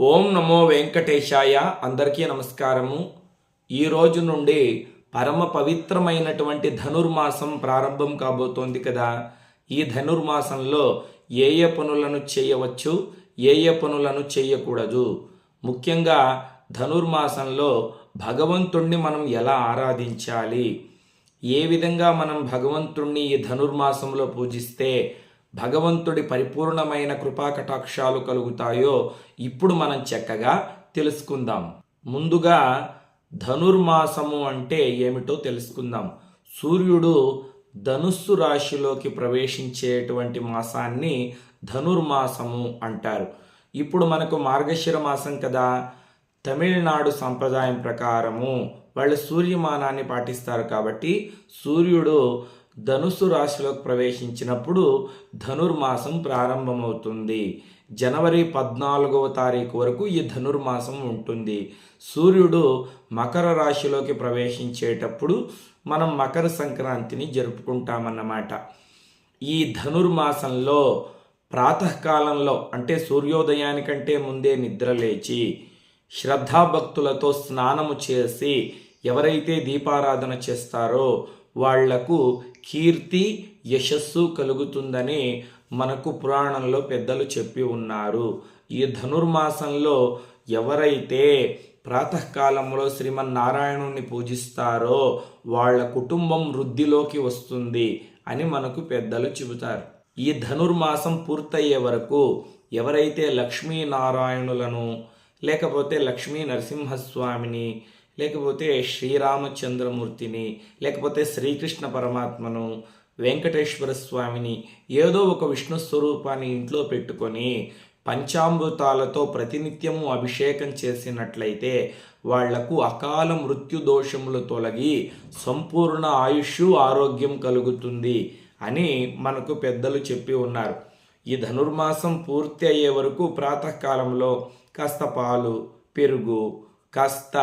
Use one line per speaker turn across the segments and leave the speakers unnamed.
ఓం నమో వెంకటేశాయ. అందరికీ నమస్కారము. ఈ రోజు నుండి పరమ పవిత్రమైనటువంటి ధనుర్మాసం ప్రారంభం కాబోతోంది కదా. ఈ ధనుర్మాసంలో ఏ ఏ పనులను చేయవచ్చు ఏ ఏ పనులను చేయకూడదు. ముఖ్యంగా ధనుర్మాసంలో భగవంతుణ్ణి మనం ఎలా ఆరాధించాలి? ఏ విధంగా మనం భగవంతుణ్ణి ఈ ధనుర్మాసంలో పూజిస్తే భగవంతుడి పరిపూర్ణమైన కృపా కటాక్షాలు కలుగుతాయో ఇప్పుడు మనం చక్కగా తెలుసుకుందాం. ముందుగా ధనుర్మాసము అంటే ఏమిటో తెలుసుకుందాం. సూర్యుడు ధనుస్సు రాశిలోకి ప్రవేశించేటువంటి మాసాన్ని ధనుర్మాసము అంటారు. ఇప్పుడు మనకు మార్గశిర మాసం కదా. తమిళనాడు సంప్రదాయం ప్రకారము వాళ్ళు సూర్యమానాన్ని పాటిస్తారు కాబట్టి సూర్యుడు ధనుసు రాశిలోకి ప్రవేశించినప్పుడు ధనుర్మాసం ప్రారంభమవుతుంది. జనవరి పద్నాలుగవ తారీఖు వరకు ఈ ధనుర్మాసం ఉంటుంది. సూర్యుడు మకర రాశిలోకి ప్రవేశించేటప్పుడు మనం మకర సంక్రాంతిని జరుపుకుంటామన్నమాట. ఈ ధనుర్మాసంలో ప్రాతకాలంలో అంటే సూర్యోదయానికంటే ముందే నిద్ర లేచి శ్రద్ధాభక్తులతో స్నానము చేసి ఎవరైతే దీపారాధన చేస్తారో వాళ్ళకు కీర్తి యశస్సు కలుగుతుందని మనకు పురాణంలో పెద్దలు చెప్పి ఉన్నారు. ఈ ధనుర్మాసంలో ఎవరైతే ప్రాతకాలంలో శ్రీమన్నారాయణుని పూజిస్తారో వాళ్ళ కుటుంబం వృద్ధిలోకి వస్తుంది అని మనకు పెద్దలు చెబుతారు. ఈ ధనుర్మాసం పూర్తయ్యే వరకు ఎవరైతే లక్ష్మీనారాయణులను లేకపోతే లక్ష్మీ నరసింహస్వామిని లేకపోతే శ్రీరామచంద్రమూర్తిని లేకపోతే శ్రీకృష్ణ పరమాత్మను వెంకటేశ్వర స్వామిని ఏదో ఒక విష్ణు స్వరూపాన్ని ఇంట్లో పెట్టుకొని పంచామృతాలతో ప్రతినిత్యము అభిషేకం చేసినట్లయితే వాళ్ళకు అకాల మృత్యు దోషములు తొలగి సంపూర్ణ ఆయుష్ ఆరోగ్యం కలుగుతుంది అని మనకు పెద్దలు చెప్పి ఉన్నారు. ఈ ధనుర్మాసం పూర్తి అయ్యే వరకు ప్రాతకాలంలో కాస్త పాలు పెరుగు కాస్త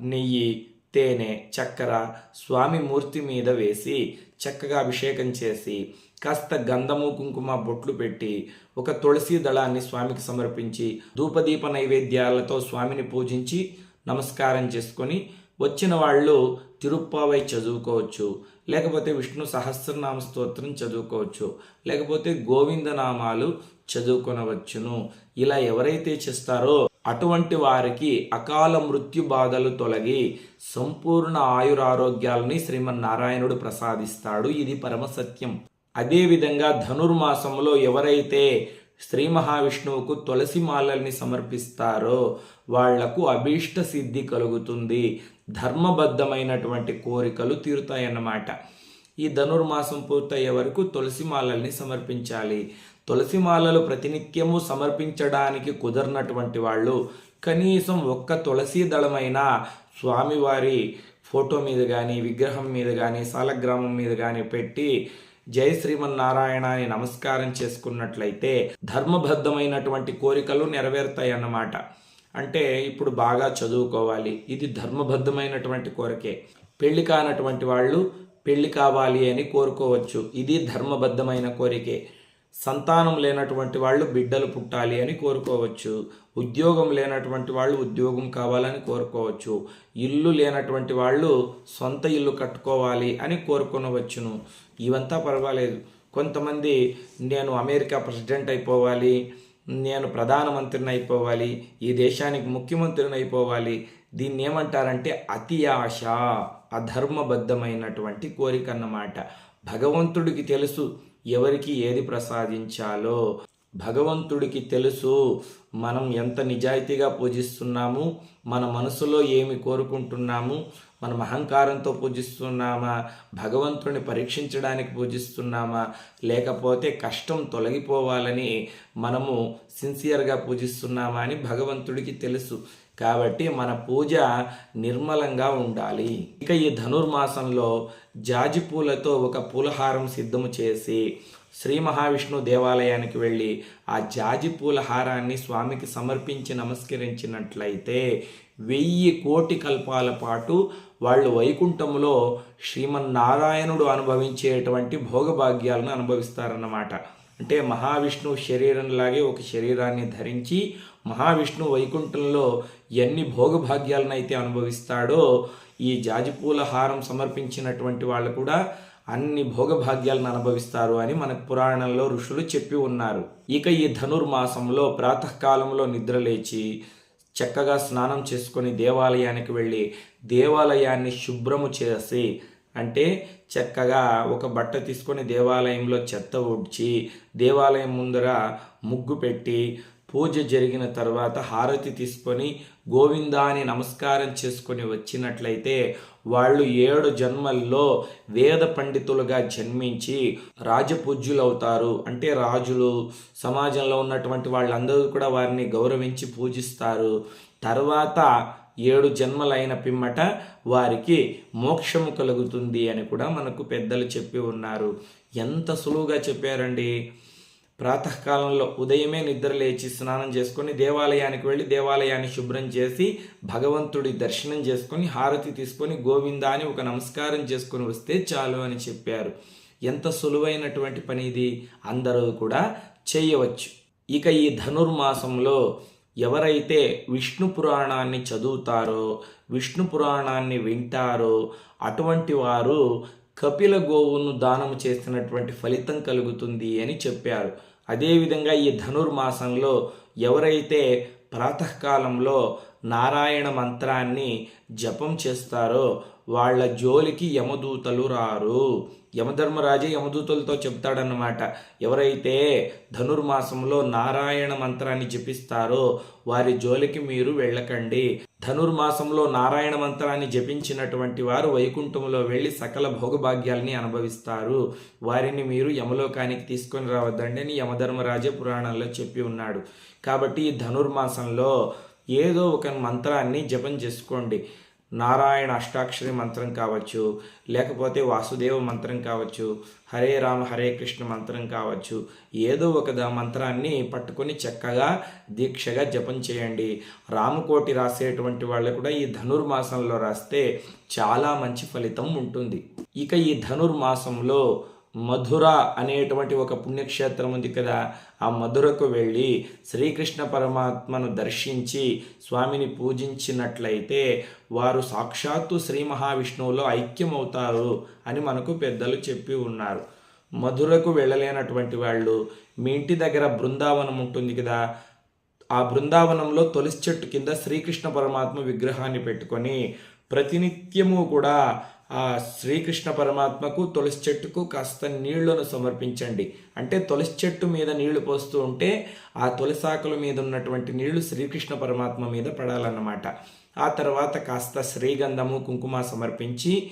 నెయ్యి తేనె చక్కెర స్వామి మూర్తి మీద వేసి చక్కగా అభిషేకం చేసి కాస్త గంధము కుంకుమ బొట్లు పెట్టి ఒక తులసి దళాన్ని స్వామికి సమర్పించి ధూపదీప నైవేద్యాలతో స్వామిని పూజించి నమస్కారం చేసుకొని వచ్చిన వాళ్ళు తిరుప్పావై చదువుకోవచ్చు లేకపోతే విష్ణు సహస్రనామ స్తోత్రం చదువుకోవచ్చు లేకపోతే గోవిందనామాలు చదువుకొనవచ్చును. ఇలా ఎవరైతే చేస్తారో అటువంటి వారికి అకాల మృత్యు బాధలు తొలగి సంపూర్ణ ఆయురారోగ్యాలని శ్రీమన్నారాయణుడు ప్రసాదిస్తాడు. ఇది పరమసత్యం అదేవిధంగా ధనుర్మాసంలో ఎవరైతే శ్రీ మహావిష్ణువుకు తులసి మాలల్ని సమర్పిస్తారో వాళ్ళకు అభీష్ట సిద్ధి కలుగుతుంది. ధర్మబద్ధమైనటువంటి కోరికలు తీరుతాయన్నమాట. ఈ ధనుర్మాసం పూర్తయ్యే వరకు తులసి మాలల్ని సమర్పించాలి. తులసి మాలలు ప్రతినిత్యము సమర్పించడానికి కుదరనటువంటి వాళ్ళు కనీసం ఒక్క తులసి దళమైన స్వామివారి ఫోటో మీద కానీ విగ్రహం మీద కానీ సాలగ్రామం మీద కానీ పెట్టి జై శ్రీమన్నారాయణ అని నమస్కారం చేసుకున్నట్లయితే ధర్మబద్ధమైనటువంటి కోరికలు నెరవేరుతాయి అన్నమాట అంటే ఇప్పుడు బాగా చదువుకోవాలి. ఇది ధర్మబద్ధమైనటువంటి కోరికే. పెళ్ళి కానటువంటి వాళ్ళు పెళ్ళి కావాలి అని కోరుకోవచ్చు. ఇది ధర్మబద్ధమైన కోరికే. సంతానం లేనటువంటి వాళ్ళు బిడ్డలు పుట్టాలి అని కోరుకోవచ్చు. ఉద్యోగం లేనటువంటి వాళ్ళు ఉద్యోగం కావాలని కోరుకోవచ్చు. ఇల్లు లేనటువంటి వాళ్ళు సొంత ఇల్లు కట్టుకోవాలి అని కోరుకునవచ్చును. ఇవంతా పర్వాలేదు. కొంతమంది నేను అమెరికా ప్రెసిడెంట్ అయిపోవాలి నేను ప్రధానమంత్రిని అయిపోవాలి ఈ దేశానికి ముఖ్యమంత్రిని అయిపోవాలి. దీన్ని ఏమంటారంటే అతి ఆశ అధర్మబద్ధమైనటువంటి కోరిక అన్నమాట. భగవంతుడికి తెలుసు ఎవరికి ఏది ప్రసాదించాలో భగవంతుడికి తెలుసు. మనం ఎంత నిజాయితీగా పూజిస్తున్నాము మన మనసులో ఏమి కోరుకుంటున్నాము మనం అహంకారంతో పూజిస్తున్నామా భగవంతుని పరీక్షించడానికి పూజిస్తున్నామా లేకపోతే కష్టం తొలగిపోవాలని మనము సిన్సియర్గా పూజిస్తున్నామా అని భగవంతుడికి తెలుసు. కాబట్టి మన పూజ నిర్మలంగా ఉండాలి. ఇక ఈ ధనుర్మాసంలో జాజి పూలతో ఒక పూలహారం సిద్ధము చేసి శ్రీ మహావిష్ణు దేవాలయానికి వెళ్ళి ఆ జాజి పూల హారాన్ని స్వామికి సమర్పించి నమస్కరించినట్లయితే వెయ్యి కోటి కల్పాల పాటు వాళ్ళు వైకుంఠంలో శ్రీమన్నారాయణుడు అనుభవించేటువంటి భోగభాగ్యాలను అనుభవిస్తారన్నమాట. అంటే మహావిష్ణువు శరీరంలాగే ఒక శరీరాన్ని ధరించి మహావిష్ణు వైకుంఠంలో ఎన్ని భోగభాగ్యాలనైతే అనుభవిస్తాడో ఈ జాజిపూల హారం సమర్పించినటువంటి వాళ్ళు కూడా అన్ని భోగభాగ్యాలను అనుభవిస్తారు అని మనకు పురాణంలో ఋషులు చెప్పి ఉన్నారు. ఇక ఈ ధనుర్మాసంలో ప్రాతకాలంలో నిద్రలేచి చక్కగా స్నానం చేసుకొని దేవాలయానికి వెళ్ళి దేవాలయాన్ని శుభ్రము చేసి అంటే చక్కగా ఒక బట్ట తీసుకొని దేవాలయంలో చెత్త ఉడ్చి దేవాలయం ముందర ముగ్గు పెట్టి పూజ జరిగిన తర్వాత హారతి తీసుకొని గోవిందాని నమస్కారం చేసుకొని వచ్చినట్లయితే వాళ్ళు ఏడు జన్మల్లో వేద పండితులుగా జన్మించి రాజపూజ్యులవుతారు. అంటే రాజులు సమాజంలో ఉన్నటువంటి వాళ్ళందరూ కూడా వారిని గౌరవించి పూజిస్తారు. తర్వాత ఏడు జన్మలైన పిమ్మట వారికి మోక్షము కలుగుతుంది అని కూడా మనకు పెద్దలు చెప్పి ఉన్నారు. ఎంత సులువుగా చెప్పారండి. ప్రాతకాలంలో ఉదయమే నిద్ర లేచి స్నానం చేసుకొని దేవాలయానికి వెళ్ళి దేవాలయాన్ని శుభ్రం చేసి భగవంతుడి దర్శనం చేసుకొని హారతి తీసుకొని గోవిందా అని ఒక నమస్కారం చేసుకొని వస్తే చాలు అని చెప్పారు. ఎంత సులువైనటువంటి పని ఇది? అందరూ కూడా చేయవచ్చు. ఇక ఈ ధనుర్మాసంలో ఎవరైతే విష్ణు పురాణాన్ని చదువుతారో విష్ణు పురాణాన్ని వింటారో అటువంటి వారు కపిల గోవును దానము చేసినటువంటి ఫలితం కలుగుతుంది అని చెప్పారు. అదేవిధంగా ఈ ధనుర్మాసంలో ఎవరైతే ప్రాతకాలంలో నారాయణ మంత్రాన్ని జపం చేస్తారో వాళ్ళ జోలికి యమదూతలు రారు. యమధర్మరాజే యమదూతలతో చెప్తాడన్నమాట. ఎవరైతే ధనుర్మాసంలో నారాయణ మంత్రాన్ని జపిస్తారో వారి జోలికి మీరు వెళ్ళకండి. ధనుర్మాసంలో నారాయణ మంత్రాన్ని జపించినటువంటి వారు వైకుంఠంలో వెళ్ళి సకల భోగభాగ్యాల్ని అనుభవిస్తారు. వారిని మీరు యమలోకానికి తీసుకొని రావద్దండి అని యమధర్మరాజే పురాణంలో చెప్పి ఉన్నాడు. కాబట్టి ఈ ధనుర్మాసంలో ఏదో ఒక మంత్రాన్ని జపం చేసుకోండి. నారాయణ అష్టాక్షరి మంత్రం కావచ్చు లేకపోతే వాసుదేవ మంత్రం కావచ్చు హరే రామ హరే కృష్ణ మంత్రం కావచ్చు ఏదో ఒక మంత్రాన్ని పట్టుకొని చక్కగా దీక్షగా జపం చేయండి. రామకోటి రాసేటువంటి వాళ్ళు కూడా ఈ ధనుర్మాసంలో రాస్తే చాలా మంచి ఫలితం ఉంటుంది. ఇక ఈ ధనుర్మాసంలో మధుర అనేటువంటి ఒక పుణ్యక్షేత్రం ఉంది కదా ఆ మధురకు వెళ్ళి శ్రీకృష్ణ పరమాత్మను దర్శించి స్వామిని పూజించినట్లయితే వారు సాక్షాత్తు శ్రీ మహావిష్ణువులో ఐక్యమవుతారు అని మనకు పెద్దలు చెప్పి ఉన్నారు. మధురకు వెళ్ళలేనటువంటి వాళ్ళు మీ ఇంటి దగ్గర బృందావనం ఉంటుంది కదా ఆ బృందావనంలో తొలిసి చెట్టు కింద శ్రీకృష్ణ పరమాత్మ విగ్రహాన్ని పెట్టుకొని ప్రతినిత్యము కూడా ఆ శ్రీకృష్ణ పరమాత్మకు తులసి చెట్టుకు కాస్త నీళ్ళను సమర్పించండి. అంటే తులసి చెట్టు మీద నీళ్ళు పోస్తూ ఉంటే ఆ తులసాకుల మీద ఉన్నటువంటి నీళ్ళు శ్రీకృష్ణ పరమాత్మ మీద పడాలన్నమాట. ఆ తర్వాత కాస్త శ్రీగంధము కుంకుమ సమర్పించి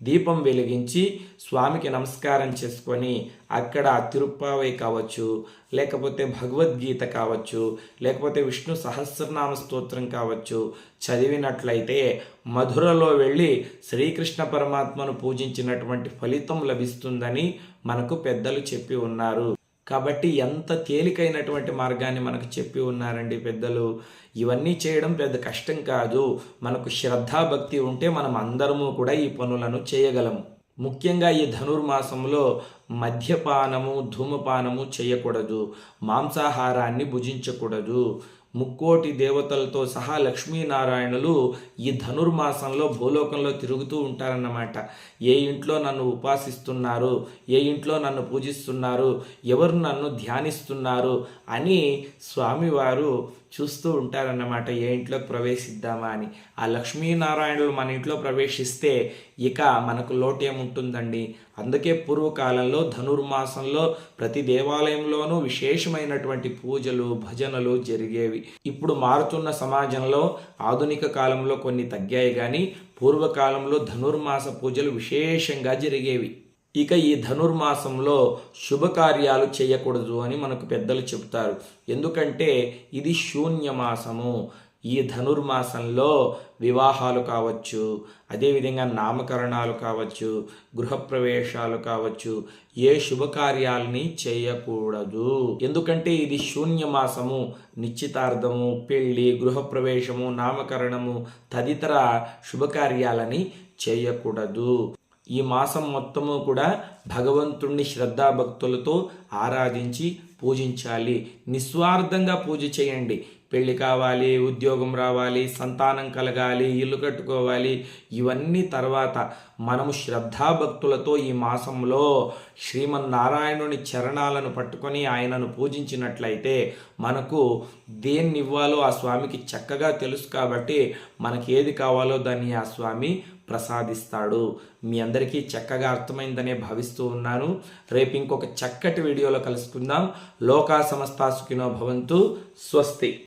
దీపం వెలిగించి స్వామికి నమస్కారం చేసుకొని అక్కడ తిరుప్పావై కావచ్చు లేకపోతే భగవద్గీత కావచ్చు లేకపోతే విష్ణు సహస్రనామ స్తోత్రం కావచ్చు చదివినట్లయితే మధురలో వెళ్ళి శ్రీకృష్ణ పరమాత్మను పూజించినటువంటి ఫలితం లభిస్తుందని మనకు పెద్దలు చెప్పి ఉన్నారు. కాబట్టి ఎంత తేలికైనటువంటి మార్గాన్ని మనకు చెప్పి ఉన్నారండి పెద్దలు. ఇవన్నీ చేయడం పెద్ద కష్టం కాదు. మనకు శ్రద్ధాభక్తి ఉంటే మనం అందరము కూడా ఈ పనులను చేయగలము. ముఖ్యంగా ఈ ధనుర్మాసంలో మద్యపానము ధూమపానము చేయకూడదు. మాంసాహారాన్ని భుజించకూడదు. ముక్కోటి దేవతలతో సహా లక్ష్మీనారాయణులు ఈ ధనుర్మాసంలో భూలోకంలో తిరుగుతూ ఉంటారన్నమాట. ఏ ఇంట్లో నన్ను ఉపాసిస్తున్నారు? ఏ ఇంట్లో నన్ను పూజిస్తున్నారు? ఎవరు నన్ను ధ్యానిస్తున్నారు? అని స్వామివారు చూస్తూ ఉంటారన్నమాట ఏ ఇంట్లోకి ప్రవేశిద్దామా అని. ఆ లక్ష్మీనారాయణులు మన ఇంట్లో ప్రవేశిస్తే ఇక మనకు లోటేముంటుందండి? అందుకే పూర్వకాలంలో ధనుర్మాసంలో ప్రతి దేవాలయంలోనూ విశేషమైనటువంటి పూజలు భజనలు జరిగేవి. ఇప్పుడు మారుతున్న సమాజంలో ఆధునిక కాలంలో కొన్ని తగ్గాయి కానీ పూర్వకాలంలో ధనుర్మాస పూజలు విశేషంగా జరిగేవి. ఇక ఈ ధనుర్మాసంలో శుభకార్యాలు చేయకూడదు అని మనకు పెద్దలు చెబుతారు. ఎందుకంటే ఇది శూన్యమాసము. ఈ ధనుర్మాసంలో వివాహాలు కావచ్చు అదేవిధంగా నామకరణాలు కావచ్చు గృహప్రవేశాలు కావచ్చు ఏ శుభకార్యాలని చేయకూడదు. ఎందుకంటే ఇది శూన్యమాసము. నిశ్చితార్థము పెళ్ళి గృహప్రవేశము నామకరణము తదితర శుభకార్యాలని చేయకూడదు. ఈ మాసం మొత్తము కూడా భగవంతుణ్ణి శ్రద్ధాభక్తులతో ఆరాధించి పూజించాలి. నిస్వార్థంగా పూజ చేయండి. పెళ్ళి కావాలి ఉద్యోగం రావాలి సంతానం కలగాలి ఇల్లు కట్టుకోవాలి ఇవన్నీ తర్వాత మనము శ్రద్ధాభక్తులతో ఈ మాసంలో శ్రీమన్నారాయణుని చరణాలను పట్టుకొని ఆయనను పూజించినట్లయితే మనకు దేన్ని ఇవ్వాలో ఆ స్వామికి చక్కగా తెలుసు కాబట్టి మనకి ఏది కావాలో దాన్ని ఆ స్వామి ప్రసాదిస్తాడు. మీ అందరికీ చక్కగా అర్థమైందనే భావిస్తూ ఉన్నాను. రేపు ఇంకొక చక్కటి వీడియోలో కలుసుకుందాం. లోకా సమస్తా సుఖినో భవంతు. స్వస్తి.